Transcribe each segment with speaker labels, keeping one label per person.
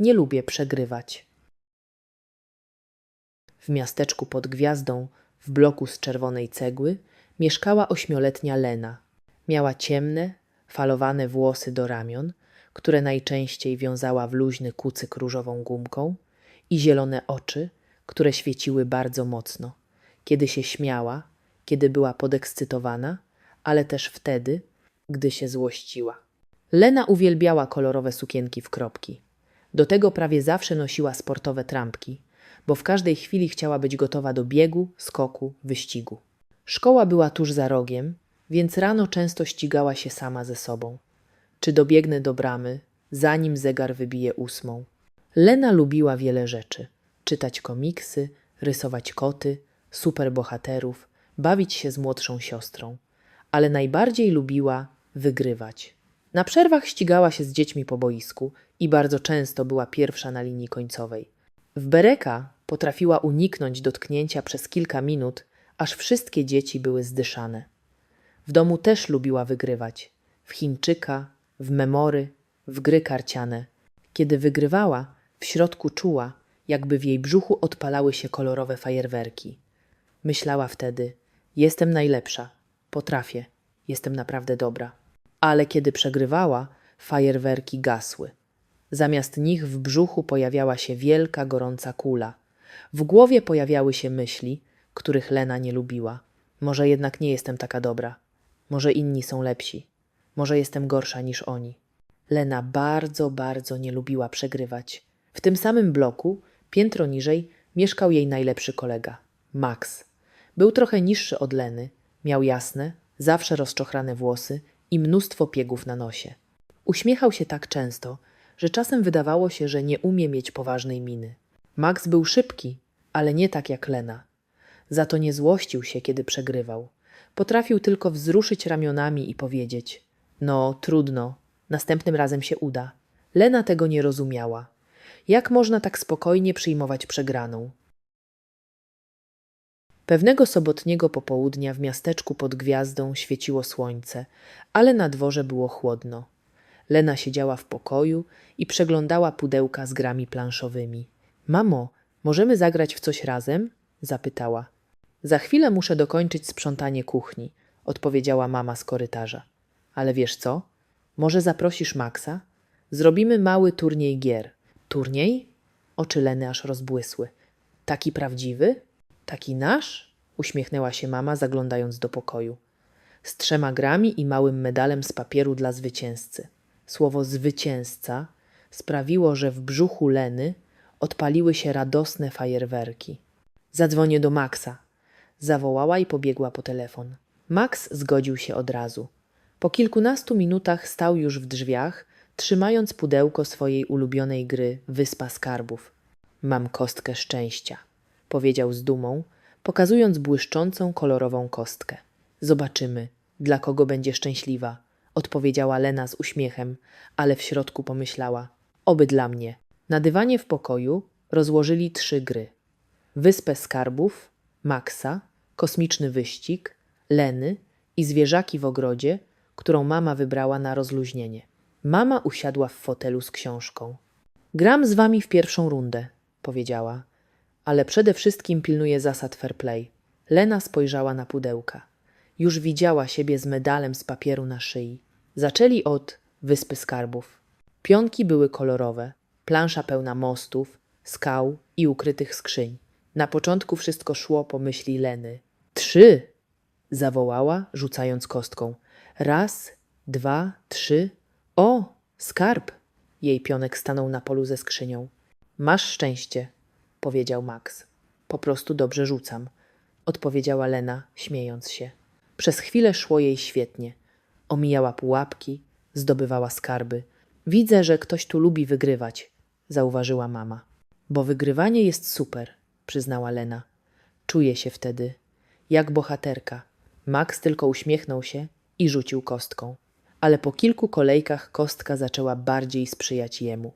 Speaker 1: Nie lubię przegrywać. W miasteczku pod gwiazdą, w bloku z czerwonej cegły, mieszkała ośmioletnia Lena. Miała ciemne, falowane włosy do ramion, które najczęściej wiązała w luźny kucyk różową gumką, i zielone oczy, które świeciły bardzo mocno, kiedy się śmiała, kiedy była podekscytowana, ale też wtedy, gdy się złościła. Lena uwielbiała kolorowe sukienki w kropki. Do tego prawie zawsze nosiła sportowe trampki, bo w każdej chwili chciała być gotowa do biegu, skoku, wyścigu. Szkoła była tuż za rogiem, więc rano często ścigała się sama ze sobą. Czy dobiegnę do bramy, zanim zegar wybije ósmą? Lena lubiła wiele rzeczy: czytać komiksy, rysować koty, superbohaterów, bawić się z młodszą siostrą, ale najbardziej lubiła wygrywać. Na przerwach ścigała się z dziećmi po boisku i bardzo często była pierwsza na linii końcowej. W Bereka potrafiła uniknąć dotknięcia przez kilka minut, aż wszystkie dzieci były zdyszane. W domu też lubiła wygrywać. W Chińczyka, w memory, w gry karciane. Kiedy wygrywała, w środku czuła, jakby w jej brzuchu odpalały się kolorowe fajerwerki. Myślała wtedy: Jestem najlepsza, potrafię, jestem naprawdę dobra. Ale kiedy przegrywała, fajerwerki gasły. Zamiast nich w brzuchu pojawiała się wielka, gorąca kula. W głowie pojawiały się myśli, których Lena nie lubiła. Może jednak nie jestem taka dobra. Może inni są lepsi. Może jestem gorsza niż oni. Lena bardzo, bardzo nie lubiła przegrywać. W tym samym bloku, piętro niżej, mieszkał jej najlepszy kolega Max. Był trochę niższy od Leny, miał jasne, zawsze rozczochrane włosy i mnóstwo piegów na nosie. Uśmiechał się tak często, że czasem wydawało się, że nie umie mieć poważnej miny. Max był szybki, ale nie tak jak Lena. Za to nie złościł się, kiedy przegrywał. Potrafił tylko wzruszyć ramionami i powiedzieć: No, trudno, następnym razem się uda. Lena tego nie rozumiała. Jak można tak spokojnie przyjmować przegraną? Pewnego sobotniego popołudnia w miasteczku pod gwiazdą świeciło słońce, ale na dworze było chłodno. Lena siedziała w pokoju i przeglądała pudełka z grami planszowymi. Mamo, możemy zagrać w coś razem? zapytała. Za chwilę muszę dokończyć sprzątanie kuchni, odpowiedziała mama z korytarza. Ale wiesz co? Może zaprosisz Maxa? Zrobimy mały turniej gier. Turniej? Oczy Leny aż rozbłysły. Taki prawdziwy? Taki nasz? Uśmiechnęła się mama, zaglądając do pokoju. Z trzema grami i małym medalem z papieru dla zwycięzcy. Słowo zwycięzca sprawiło, że w brzuchu Leny odpaliły się radosne fajerwerki. Zadzwonię do Maxa. Zawołała i pobiegła po telefon. Max zgodził się od razu. Po kilkunastu minutach stał już w drzwiach, trzymając pudełko swojej ulubionej gry Wyspa Skarbów. Mam kostkę szczęścia, powiedział z dumą, pokazując błyszczącą kolorową kostkę. Zobaczymy, dla kogo będzie szczęśliwa, odpowiedziała Lena z uśmiechem, ale w środku pomyślała: Oby dla mnie. Na dywanie w pokoju rozłożyli trzy gry: Wyspę Skarbów, Maxa, Kosmiczny Wyścig, Leny i Zwierzaki w ogrodzie, którą mama wybrała na rozluźnienie. Mama usiadła w fotelu z książką. Gram z wami w pierwszą rundę, powiedziała, ale przede wszystkim pilnuję zasad fair play. Lena spojrzała na pudełka. Już widziała siebie z medalem z papieru na szyi. Zaczęli od Wyspy Skarbów. Pionki były kolorowe, plansza pełna mostów, skał i ukrytych skrzyń. Na początku wszystko szło po myśli Leny. Trzy! zawołała, rzucając kostką. Raz, dwa, trzy. O, skarb! Jej pionek stanął na polu ze skrzynią. Masz szczęście, powiedział Max. Po prostu dobrze rzucam, odpowiedziała Lena, śmiejąc się. Przez chwilę szło jej świetnie. Omijała pułapki, zdobywała skarby. Widzę, że ktoś tu lubi wygrywać, zauważyła mama. Bo wygrywanie jest super, przyznała Lena. Czuje się wtedy jak bohaterka. Max tylko uśmiechnął się i rzucił kostką. Ale po kilku kolejkach kostka zaczęła bardziej sprzyjać jemu.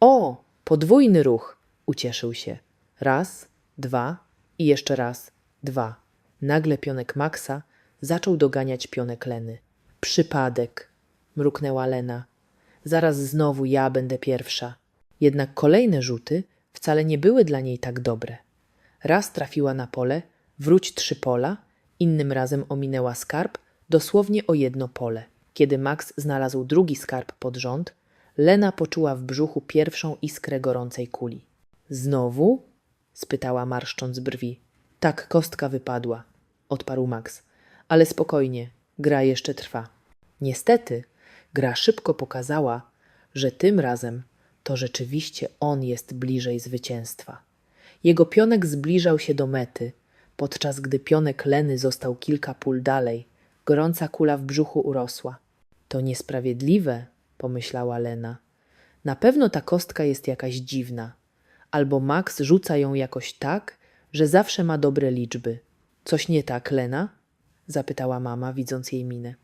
Speaker 1: O, podwójny ruch! Ucieszył się. Raz, dwa i jeszcze raz, dwa. Nagle pionek Maxa zaczął doganiać pionek Leny. Przypadek, mruknęła Lena. Zaraz znowu ja będę pierwsza. Jednak kolejne rzuty wcale nie były dla niej tak dobre. Raz trafiła na pole, wróć trzy pola, innym razem ominęła skarb dosłownie o jedno pole. Kiedy Max znalazł drugi skarb pod rząd, Lena poczuła w brzuchu pierwszą iskrę gorącej kuli. Znowu? Spytała marszcząc brwi. Tak, kostka wypadła, odparł Max. Ale spokojnie, gra jeszcze trwa. Niestety, gra szybko pokazała, że tym razem to rzeczywiście on jest bliżej zwycięstwa. Jego pionek zbliżał się do mety, podczas gdy pionek Leny został kilka pól dalej. Gorąca kula w brzuchu urosła. To niesprawiedliwe, pomyślała Lena. Na pewno ta kostka jest jakaś dziwna. Albo Max rzuca ją jakoś tak, że zawsze ma dobre liczby. Coś nie tak, Lena? zapytała mama, widząc jej minę.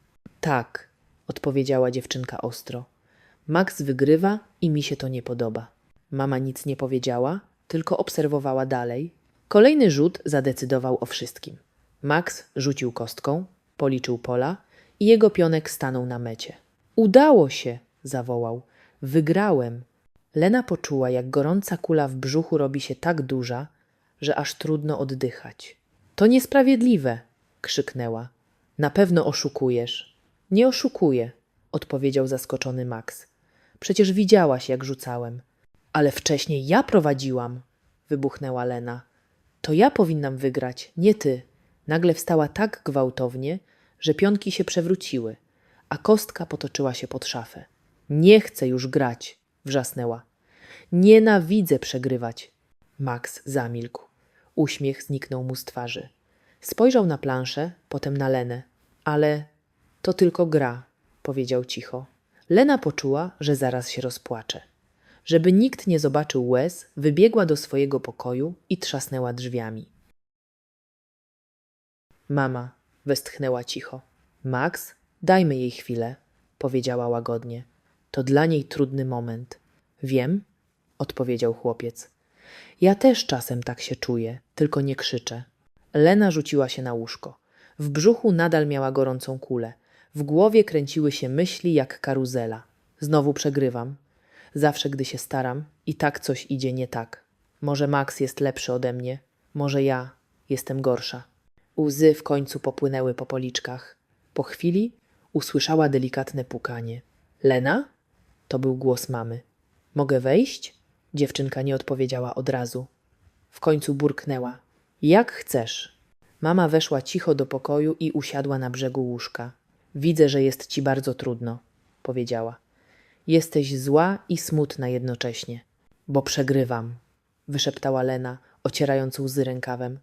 Speaker 1: Tak, odpowiedziała dziewczynka ostro. Max wygrywa i mi się to nie podoba. Mama nic nie powiedziała, tylko obserwowała dalej. Kolejny rzut zadecydował o wszystkim. Max rzucił kostką, policzył pola i jego pionek stanął na mecie. Udało się! zawołał. Wygrałem! Lena poczuła, jak gorąca kula w brzuchu robi się tak duża, że aż trudno oddychać. To niesprawiedliwe! krzyknęła. Na pewno oszukujesz. Nie oszukuję, odpowiedział zaskoczony Max. Przecież widziałaś, jak rzucałem. Ale wcześniej ja prowadziłam, wybuchnęła Lena. To ja powinnam wygrać, nie ty. Nagle wstała tak gwałtownie, że pionki się przewróciły, a kostka potoczyła się pod szafę. Nie chcę już grać, wrzasnęła. Nienawidzę przegrywać. Max zamilkł. Uśmiech zniknął mu z twarzy. Spojrzał na planszę, potem na Lenę. Ale to tylko gra, powiedział cicho. Lena poczuła, że zaraz się rozpłacze. Żeby nikt nie zobaczył łez, wybiegła do swojego pokoju i trzasnęła drzwiami. Mama, westchnęła cicho. Max, dajmy jej chwilę, powiedziała łagodnie. To dla niej trudny moment. Wiem, odpowiedział chłopiec. Ja też czasem tak się czuję, tylko nie krzyczę. Lena rzuciła się na łóżko. W brzuchu nadal miała gorącą kulę. W głowie kręciły się myśli jak karuzela. Znowu przegrywam. Zawsze, gdy się staram, i tak coś idzie nie tak. Może Max jest lepszy ode mnie, może ja jestem gorsza. Łzy w końcu popłynęły po policzkach. Po chwili usłyszała delikatne pukanie. Lena? To był głos mamy. Mogę wejść? Dziewczynka nie odpowiedziała od razu. W końcu burknęła. Jak chcesz. Mama weszła cicho do pokoju i usiadła na brzegu łóżka. Widzę, że jest ci bardzo trudno, powiedziała. Jesteś zła i smutna jednocześnie. Bo przegrywam, wyszeptała Lena, ocierając łzy rękawem.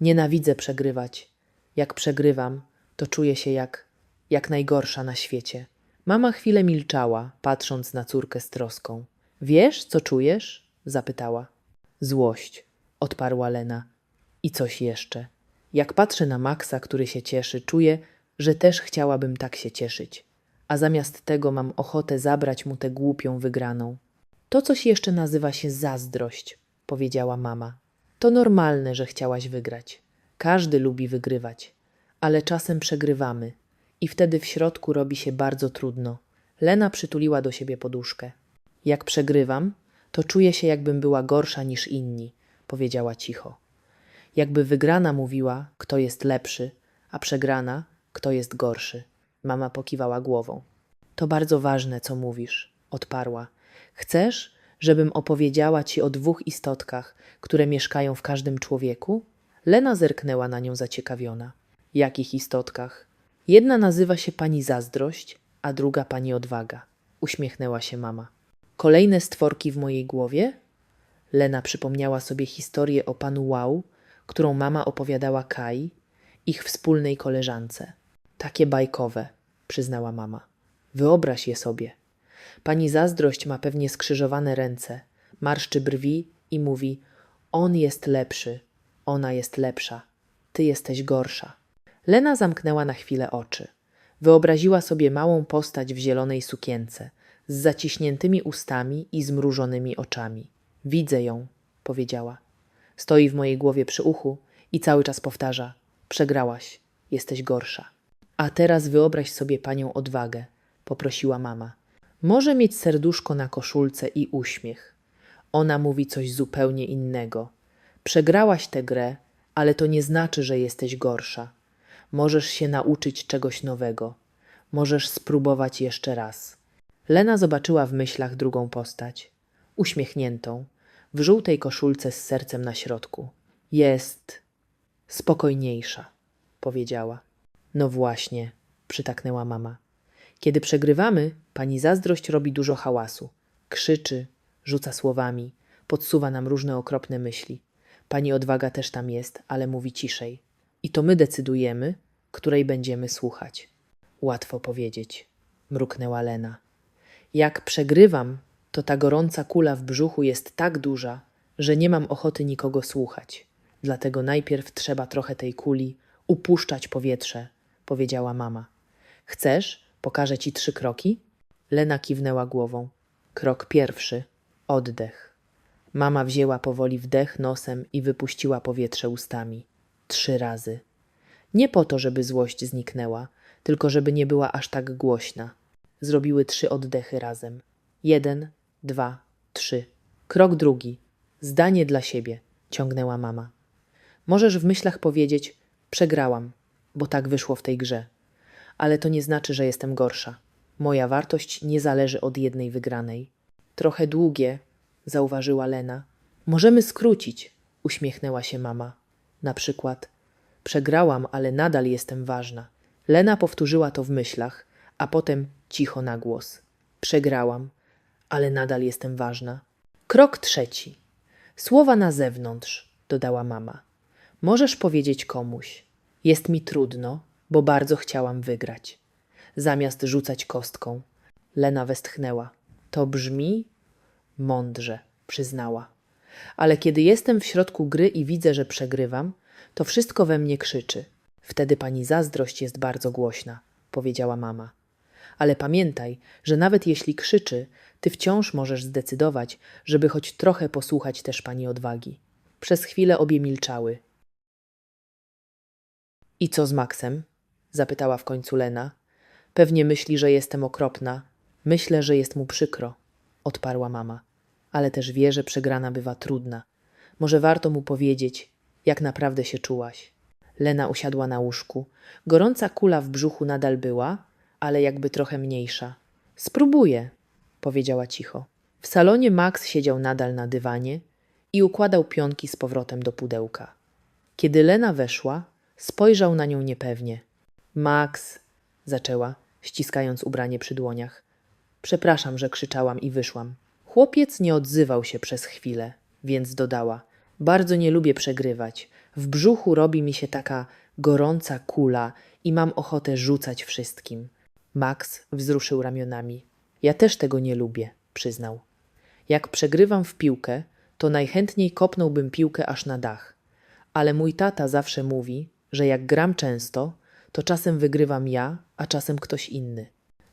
Speaker 1: Nienawidzę przegrywać. Jak przegrywam, to czuję się jak, jak najgorsza na świecie. Mama chwilę milczała, patrząc na córkę z troską. Wiesz, co czujesz? zapytała. Złość, odparła Lena. I coś jeszcze. Jak patrzę na Maxa, który się cieszy, czuję, że też chciałabym tak się cieszyć. A zamiast tego mam ochotę zabrać mu tę głupią wygraną. To coś jeszcze nazywa się zazdrość, powiedziała mama. To normalne, że chciałaś wygrać. Każdy lubi wygrywać, ale czasem przegrywamy i wtedy w środku robi się bardzo trudno. Lena przytuliła do siebie poduszkę. Jak przegrywam, to czuję się, jakbym była gorsza niż inni, powiedziała cicho. Jakby wygrana mówiła, kto jest lepszy, a przegrana, kto jest gorszy. Mama pokiwała głową. To bardzo ważne, co mówisz, odparła. Chcesz, żebym opowiedziała ci o dwóch istotkach, które mieszkają w każdym człowieku? Lena zerknęła na nią zaciekawiona. Jakich istotkach? Jedna nazywa się pani zazdrość, a druga pani odwaga. Uśmiechnęła się mama. Kolejne stworki w mojej głowie? Lena przypomniała sobie historię o panu Wow, którą mama opowiadała Kai, ich wspólnej koleżance. Takie bajkowe, przyznała mama. Wyobraź je sobie. Pani zazdrość ma pewnie skrzyżowane ręce, marszczy brwi i mówi: On jest lepszy, ona jest lepsza, ty jesteś gorsza. Lena zamknęła na chwilę oczy. Wyobraziła sobie małą postać w zielonej sukience, z zaciśniętymi ustami i zmrużonymi oczami. Widzę ją, powiedziała. Stoi w mojej głowie przy uchu i cały czas powtarza: Przegrałaś, jesteś gorsza. A teraz wyobraź sobie panią odwagę, poprosiła mama. Może mieć serduszko na koszulce i uśmiech, Ona mówi coś zupełnie innego. Przegrałaś tę grę, ale to nie znaczy, że jesteś gorsza. Możesz się nauczyć czegoś nowego. Możesz spróbować jeszcze raz. Lena zobaczyła w myślach drugą postać. Uśmiechniętą, w żółtej koszulce z sercem na środku. Jest spokojniejsza, powiedziała. No właśnie, przytaknęła mama. Kiedy przegrywamy, pani zazdrość robi dużo hałasu. Krzyczy, rzuca słowami, podsuwa nam różne okropne myśli. Pani odwaga też tam jest, ale mówi ciszej. I to my decydujemy, której będziemy słuchać. Łatwo powiedzieć, mruknęła Lena. Jak przegrywam, to ta gorąca kula w brzuchu jest tak duża, że nie mam ochoty nikogo słuchać. Dlatego najpierw trzeba trochę tej kuli upuszczać powietrze, powiedziała mama. Chcesz? Pokażę ci trzy kroki? Lena kiwnęła głową. Krok pierwszy oddech. Mama wzięła powoli wdech nosem i wypuściła powietrze ustami. Trzy razy. Nie po to, żeby złość zniknęła, tylko żeby nie była aż tak głośna. Zrobiły trzy oddechy razem. Jeden, dwa, trzy. Krok drugi. Zdanie dla siebie, ciągnęła mama. Możesz w myślach powiedzieć: Przegrałam, bo tak wyszło w tej grze. Ale to nie znaczy, że jestem gorsza. Moja wartość nie zależy od jednej wygranej. Trochę długie, zauważyła Lena. Możemy skrócić, uśmiechnęła się mama. Na przykład: Przegrałam, ale nadal jestem ważna. Lena powtórzyła to w myślach, a potem cicho na głos. Przegrałam, ale nadal jestem ważna. Krok trzeci. Słowa na zewnątrz, dodała mama. Możesz powiedzieć komuś: Jest mi trudno, bo bardzo chciałam wygrać. Zamiast rzucać kostką. Lena westchnęła. To brzmi mądrze, przyznała. Ale kiedy jestem w środku gry i widzę, że przegrywam, to wszystko we mnie krzyczy. Wtedy pani zazdrość jest bardzo głośna, powiedziała mama. Ale pamiętaj, że nawet jeśli krzyczy, ty wciąż możesz zdecydować, żeby choć trochę posłuchać też pani odwagi. Przez chwilę obie milczały. I co z Maxem? zapytała w końcu Lena. Pewnie myśli, że jestem okropna. Myślę, że jest mu przykro, odparła mama. Ale też wie, że przegrana bywa trudna. Może warto mu powiedzieć, jak naprawdę się czułaś. Lena usiadła na łóżku. Gorąca kula w brzuchu nadal była, ale jakby trochę mniejsza. Spróbuję, powiedziała cicho. W salonie Max siedział nadal na dywanie i układał pionki z powrotem do pudełka. Kiedy Lena weszła, spojrzał na nią niepewnie. Max, zaczęła, ściskając ubranie przy dłoniach. Przepraszam, że krzyczałam i wyszłam. Chłopiec nie odzywał się przez chwilę, więc dodała: Bardzo nie lubię przegrywać. W brzuchu robi mi się taka gorąca kula i mam ochotę rzucać wszystkim. Max wzruszył ramionami. Ja też tego nie lubię, przyznał. Jak przegrywam w piłkę, to najchętniej kopnąłbym piłkę aż na dach. Ale mój tata zawsze mówi, że jak gram często, to czasem wygrywam ja, a czasem ktoś inny.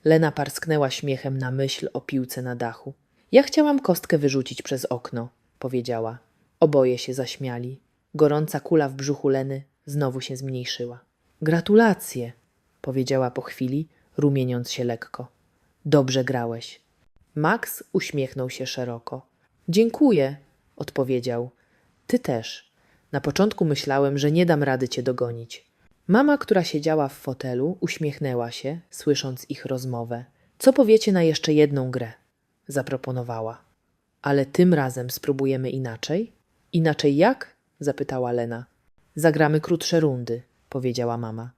Speaker 1: Lena parsknęła śmiechem na myśl o piłce na dachu. Ja chciałam kostkę wyrzucić przez okno, powiedziała. Oboje się zaśmiali. Gorąca kula w brzuchu Leny znowu się zmniejszyła. Gratulacje, powiedziała po chwili, rumieniąc się lekko. Dobrze grałeś. Max uśmiechnął się szeroko. Dziękuję, odpowiedział. Ty też. Na początku myślałem, że nie dam rady cię dogonić. Mama, która siedziała w fotelu, uśmiechnęła się, słysząc ich rozmowę. Co powiecie na jeszcze jedną grę? Zaproponowała. Ale tym razem spróbujemy inaczej? Inaczej jak? zapytała Lena. Zagramy krótsze rundy, powiedziała mama.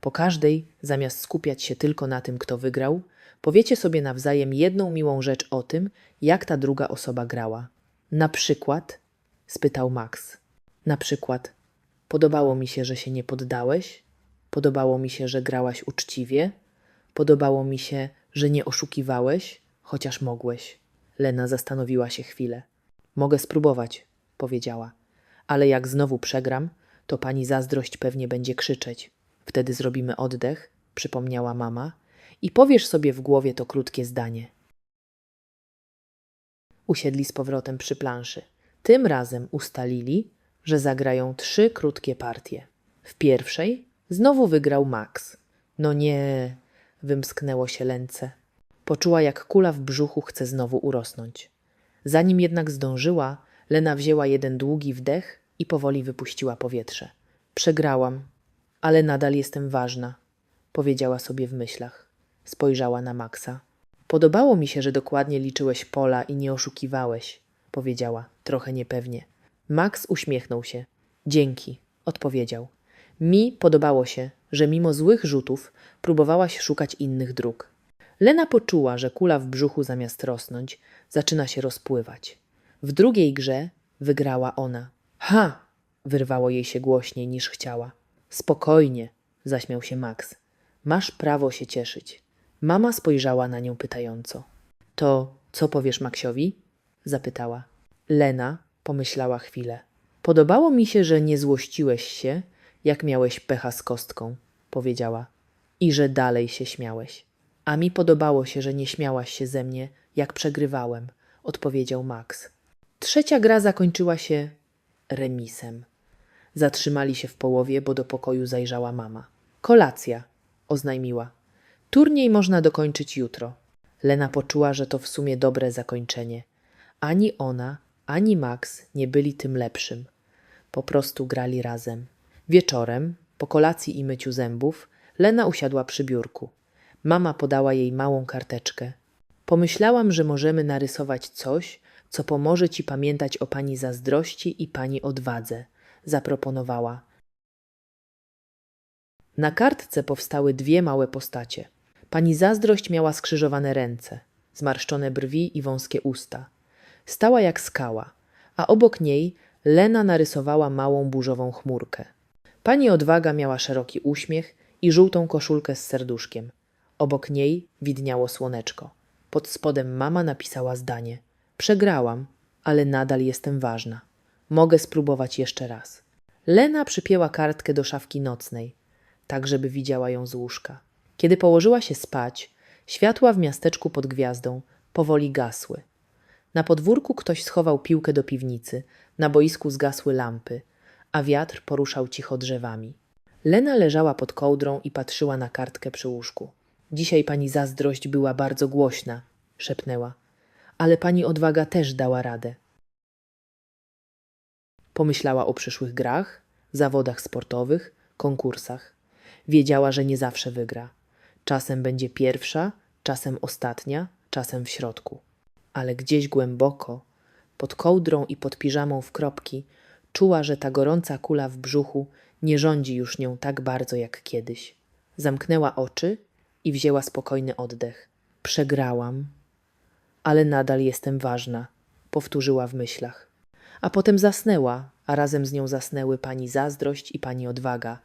Speaker 1: Po każdej, zamiast skupiać się tylko na tym, kto wygrał, powiecie sobie nawzajem jedną miłą rzecz o tym, jak ta druga osoba grała. Na przykład? spytał Max. Na przykład, podobało mi się, że się nie poddałeś, podobało mi się, że grałaś uczciwie, podobało mi się, że nie oszukiwałeś, chociaż mogłeś. Lena zastanowiła się chwilę. Mogę spróbować, powiedziała. Ale jak znowu przegram, to pani zazdrość pewnie będzie krzyczeć. Wtedy zrobimy oddech, przypomniała mama, i powiesz sobie w głowie to krótkie zdanie. Usiedli z powrotem przy planszy. Tym razem ustalili, że zagrają trzy krótkie partie. W pierwszej znowu wygrał Max. No nie, wymsknęło się lęce. Poczuła, jak kula w brzuchu chce znowu urosnąć. Zanim jednak zdążyła, Lena wzięła jeden długi wdech i powoli wypuściła powietrze. Przegrałam, ale nadal jestem ważna, powiedziała sobie w myślach. Spojrzała na Maxa. Podobało mi się, że dokładnie liczyłeś pola i nie oszukiwałeś, powiedziała, trochę niepewnie. Max uśmiechnął się. Dzięki, odpowiedział. Mi podobało się, że mimo złych rzutów próbowałaś szukać innych dróg. Lena poczuła, że kula w brzuchu zamiast rosnąć, zaczyna się rozpływać. W drugiej grze wygrała ona. Ha! wyrwało jej się głośniej niż chciała. Spokojnie, zaśmiał się Max. Masz prawo się cieszyć. Mama spojrzała na nią pytająco. To co powiesz Maxiowi? zapytała. Lena pomyślała chwilę. Podobało mi się, że nie złościłeś się, jak miałeś pecha z kostką, powiedziała. I że dalej się śmiałeś. A mi podobało się, że nie śmiałaś się ze mnie, jak przegrywałem, odpowiedział Max. Trzecia gra zakończyła się remisem. Zatrzymali się w połowie, bo do pokoju zajrzała mama. Kolacja, oznajmiła. Turniej można dokończyć jutro. Lena poczuła, że to w sumie dobre zakończenie. Ani ona, ani Max nie byli tym lepszym. Po prostu grali razem. Wieczorem, po kolacji i myciu zębów, Lena usiadła przy biurku. Mama podała jej małą karteczkę. Pomyślałam, że możemy narysować coś, co pomoże ci pamiętać o pani zazdrości i pani odwadze, zaproponowała. Na kartce powstały dwie małe postacie. Pani zazdrość miała skrzyżowane ręce, zmarszczone brwi i wąskie usta. Stała jak skała, a obok niej Lena narysowała małą burzową chmurkę. Pani odwaga miała szeroki uśmiech i żółtą koszulkę z serduszkiem. Obok niej widniało słoneczko. Pod spodem mama napisała zdanie: Przegrałam, ale nadal jestem ważna. Mogę spróbować jeszcze raz. Lena przypięła kartkę do szafki nocnej, tak żeby widziała ją z łóżka. Kiedy położyła się spać, światła w miasteczku pod gwiazdą powoli gasły. Na podwórku ktoś schował piłkę do piwnicy, na boisku zgasły lampy, a wiatr poruszał cicho drzewami. Lena leżała pod kołdrą i patrzyła na kartkę przy łóżku. Dzisiaj pani zazdrość była bardzo głośna, szepnęła, ale pani odwaga też dała radę. Pomyślała o przyszłych grach, zawodach sportowych, konkursach. Wiedziała, że nie zawsze wygra. Czasem będzie pierwsza, czasem ostatnia, czasem w środku. Ale gdzieś głęboko, pod kołdrą i pod piżamą w kropki, czuła, że ta gorąca kula w brzuchu nie rządzi już nią tak bardzo jak kiedyś. Zamknęła oczy i wzięła spokojny oddech. Przegrałam, ale nadal jestem ważna, powtórzyła w myślach. A potem zasnęła, a razem z nią zasnęły pani zazdrość i pani odwaga,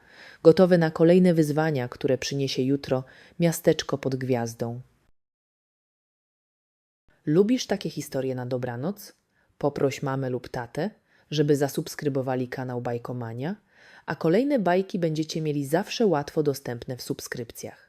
Speaker 1: gotowe na kolejne wyzwania, które przyniesie jutro miasteczko pod gwiazdą. Lubisz takie historie na dobranoc? Poproś mamę lub tatę, żeby zasubskrybowali kanał Bajkomania, a kolejne bajki będziecie mieli zawsze łatwo dostępne w subskrypcjach.